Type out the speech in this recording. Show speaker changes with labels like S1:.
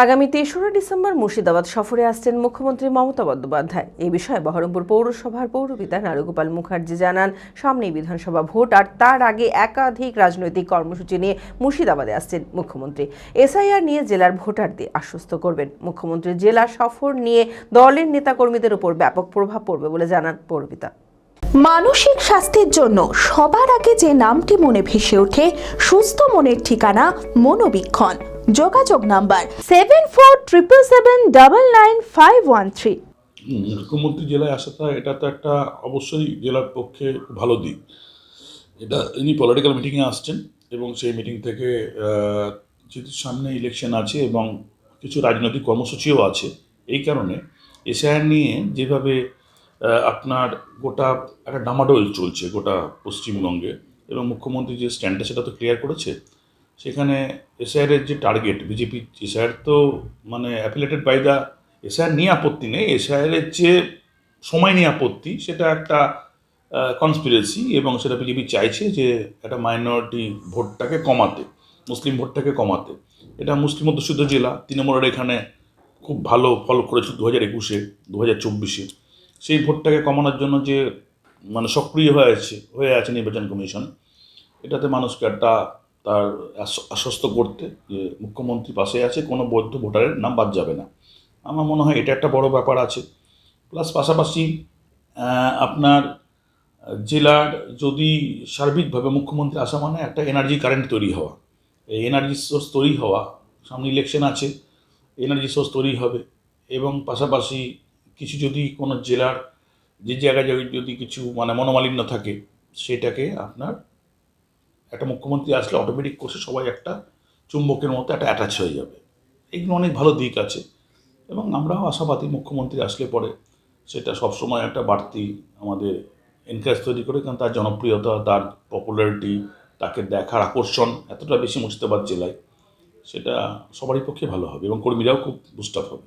S1: আগামী তেসরা ডিসেম্বর মুর্শিদাবাদ সফরে আসছেন মুখ্যমন্ত্রী মমতা বন্দ্যোপাধ্যায়। এই বিষয়ে বহরমপুর পৌরসভার পৌরপিতা নারুগোপাল মুখার্জি জানান, সামনেই বিধানসভা ভোট আর তার আগে একাধিক রাজনৈতিক কর্মসূচি নিয়ে মুর্শিদাবাদে আসছেন মুখ্যমন্ত্রী। এসআইআর নিয়ে জেলার ভোটারদের আশ্বস্ত করবেন। মুখ্যমন্ত্রী জেলা সফর নিয়ে দলের নেতাকর্মীদের উপর ব্যাপক প্রভাব পড়বে বলে জানান পৌরপিতা।
S2: মানসিক স্বাস্থ্যের জন্য সবার আগে যে নামটি মনে ভেসে ওঠে, সুস্থ মনের ঠিকানা মনোবীক্ষণ। যোগাযোগ number seven four triple seven double nine five one three
S3: মুখ্যমন্ত্রী জেলায় আসাটা এটা তো একটা অবশ্যই জেলার পক্ষে ভালো দিক। এটা ইনি পলিটিক্যাল মিটিংয়ে আসছেন এবং সেই মিটিং থেকে যেহেতু সামনে ইলেকশন আছে এবং কিছু রাজনৈতিক কর্মসূচিও আছে। এই কারণে এসআইআর নিয়ে যেভাবে আপনার গোটা একটা ডামাডোল চলছে গোটা পশ্চিমবঙ্গে এবং মুখ্যমন্ত্রী যে স্ট্যান্ডটা সেটা তো ক্লিয়ার করেছে সেখানে এসআইআরের যে টার্গেট বিজেপি এসআইআর তো মানে অ্যাফিলেটেড বাই দ্য এসআইআর নিয়ে আপত্তি নেই। এসআইআরের যে সময় নিয়ে আপত্তি সেটা একটা কনস্পিরেসি এবং সেটা বিজেপি চাইছে যে একটা মাইনরিটি ভোটটাকে কমাতে, মুসলিম ভোটটাকে কমাতে। এটা মুসলিম অধ্যুষিত জেলা, তৃণমূলের এখানে খুব ভালো ফল করেছে দু হাজার একুশে দু হাজার চব্বিশে। সেই ভোটটাকে কমানোর জন্য যে মানে সক্রিয় হয়ে আছে হয়ে আছে নির্বাচন কমিশন, এটাতে মানুষকে একটা তার আশ্বস্ত করতে যে মুখ্যমন্ত্রী পাশে আছে, কোনো বৈধ ভোটারের নাম বাদ যাবে না। আমার মনে হয় এটা একটা বড় ব্যাপার আছে। প্লাস পাশাপাশি আপনার জেলার যদি সার্বিকভাবে মুখ্যমন্ত্রী আসা মানে একটা এনার্জি কারেন্ট তৈরি হওয়া। এই এনার্জি সোর্স তৈরি হওয়া, সামনে ইলেকশন আছে এনার্জি সোর্স তৈরি হবে এবং পাশাপাশি কিছু যদি কোনো জেলার যে জায়গায় যদি- যদি কিছু মানে মনোমালিন্য থাকে, সেটাকে আপনার একটা মুখ্যমন্ত্রী আসলে অটোমেটিক কোর্সে সবাই একটা চুম্বকের মতো একটা অ্যাটাচ হয়ে যাবে। এইগুলো অনেক ভালো দিক আছে এবং আমরাও আশাবাদী মুখ্যমন্ত্রী আসলে পরে সেটা সবসময় একটা বাড়তি আমাদের এনকারেজ তৈরি করে, কারণ তার জনপ্রিয়তা, তার পপুলারিটি তাকে দেখার আকর্ষণ এতটা বেশি মুর্শিদাবাদ জেলায়, সেটা সবারই পক্ষে ভালো হবে এবং কর্মীরাও খুব বুস্ট হবে।